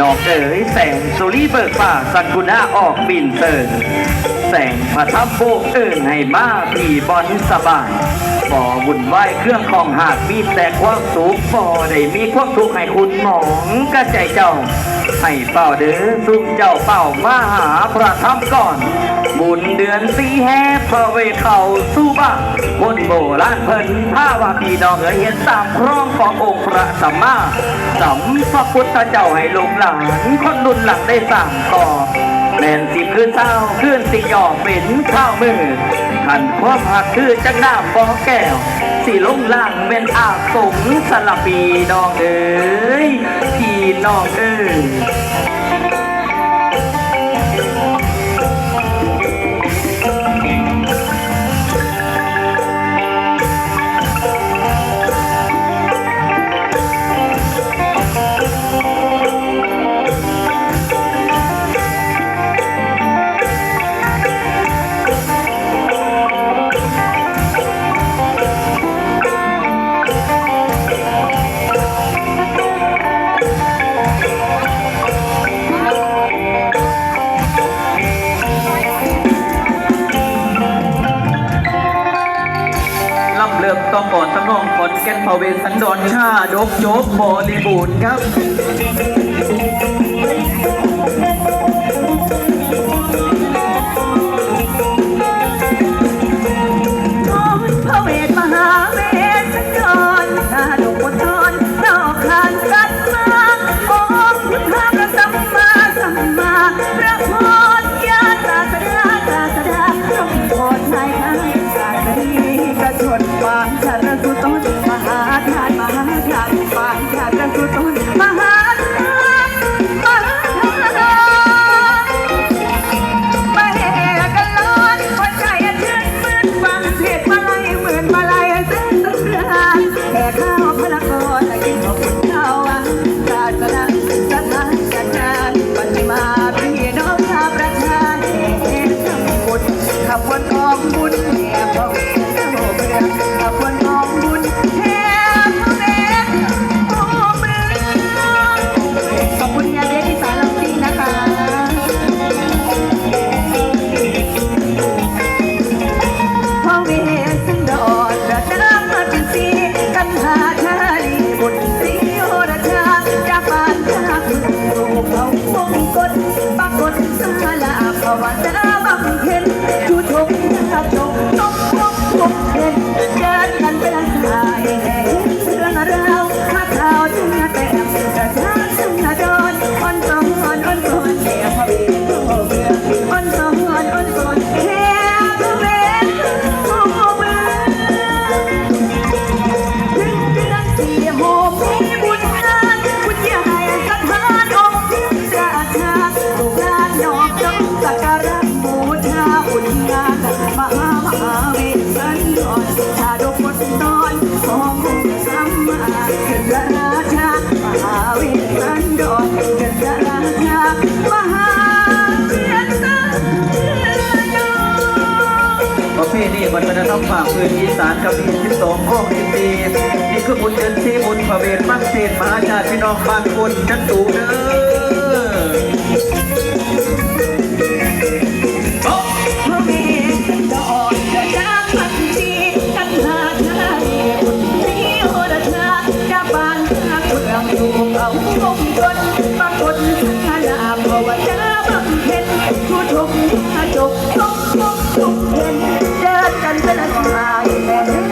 นอกเอ๋ยแสงสุรีเบิกฟ้าสักุณาออกบินเติน แสงพระทับโบกเอิญให้มาพี่บอลสบายบ่วุ่นวายเครื่องของหากมีแต่ความสุขบ่ได้มีความทุกข์ให้คุณหมองกระใจเจ้า ให้เป่าเด้อสุขเจ้าเป่ามาหาพระทับก่อน บุญเดือนสีแห่พระเวทเขาสู้บ้างคนโบราณเพิ่นถ้าว่าพี่น้องเอ๋ยเห็นตามครองขององค์พระสัมมาสัมพุทธเจ้าให้ลูกหลานคนรุ่นหลังได้สั่งต่อ แม่นสิคืนเช้าคืนสิหยอกเป็นข้าวมือขันความหักคือจังหน้าฟอแก้ว สิลงล่างเป็นอาสงสลับปีน้องเอ๋ยพี่น้องเอ๋ย ต้องก่อนตำรองขอนแก่นพาเวสันดอนชาดกโจบบริบูรณ์ครับางช ลาภ สักการะบูชาบุญงานมหามหาเวทสันดรชาดกบทตอนขององค์สัมมาเป็นพระราชามหาวทสันดรเป็นพราชามหาวทสันดรประเพณีวัฒนธรรมภาคพื้นอีสานกับอีสิบสองอมีปีนี่คือบุญเดือนที่บุญพระเวทมังเศษมหาชาติพี่น้องบางคนจันตูเด้อาคงจนปรากฏขนาภาวนาบำเพ็ญผู้ชมจบจบจบจบเย็นเดิกันเป็า